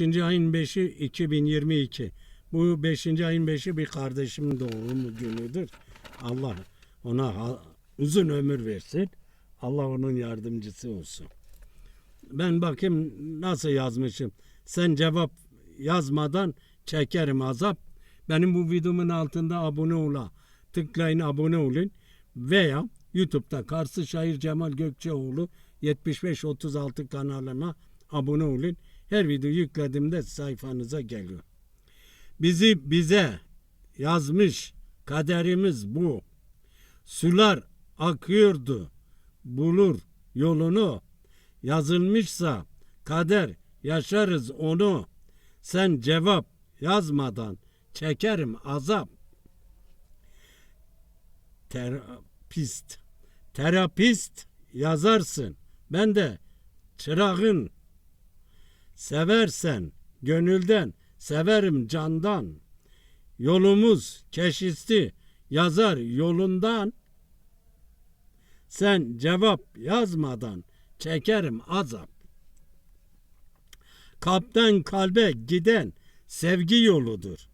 3. ayın 5'i 2022. Bu 5. ayın 5'i bir kardeşimin doğum günüdür. Allah ona uzun ömür versin. Allah onun yardımcısı olsun. Ben bakayım nasıl yazmışım. Sen cevap yazmadan çekerim azap. Benim bu videomun altında abone ola. Tıklayın abone olun. Veya YouTube'da Karşı Şair Cemal Gökçeoğlu 7536 kanalına abone olun. Her video yüklediğimde sayfanıza geliyor. Bizi bize yazmış kaderimiz bu. Sular akıyordu bulur yolunu. Yazılmışsa kader yaşarız onu. Sen cevap yazmadan çekerim azap. Terapist. Terapist yazarsın. Ben de çırağın. Seversen gönülden, severim candan. Yolumuz keşisti yazar yolundan. Sen cevap yazmadan çekerim azap. Kalpten kalbe giden sevgi yoludur.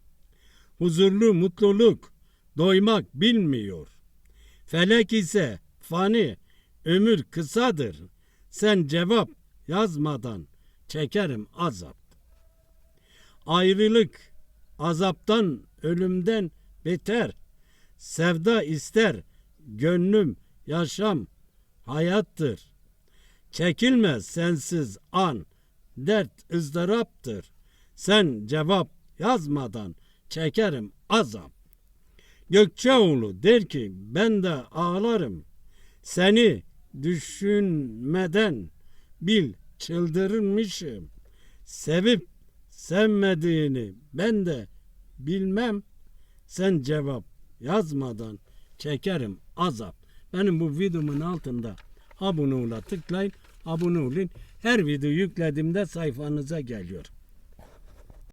Huzurlu mutluluk doymak bilmiyor. Felek ise fani, ömür kısadır. Sen cevap yazmadan çekerim azap. Ayrılık azaptan, ölümden beter. Sevda ister, gönlüm yaşam hayattır. Çekilmez sensiz an, dert ızdıraptır. Sen cevap yazmadan çekerim azap. Gökçeoğlu der ki ben de ağlarım. Seni düşünmeden bil çıldırmışım. Sevip sevmediğini ben de bilmem. Sen cevap yazmadan çekerim azap. Benim bu videomun altında abone ola tıklayın. Abone olun. Her video yüklediğimde sayfanıza geliyor.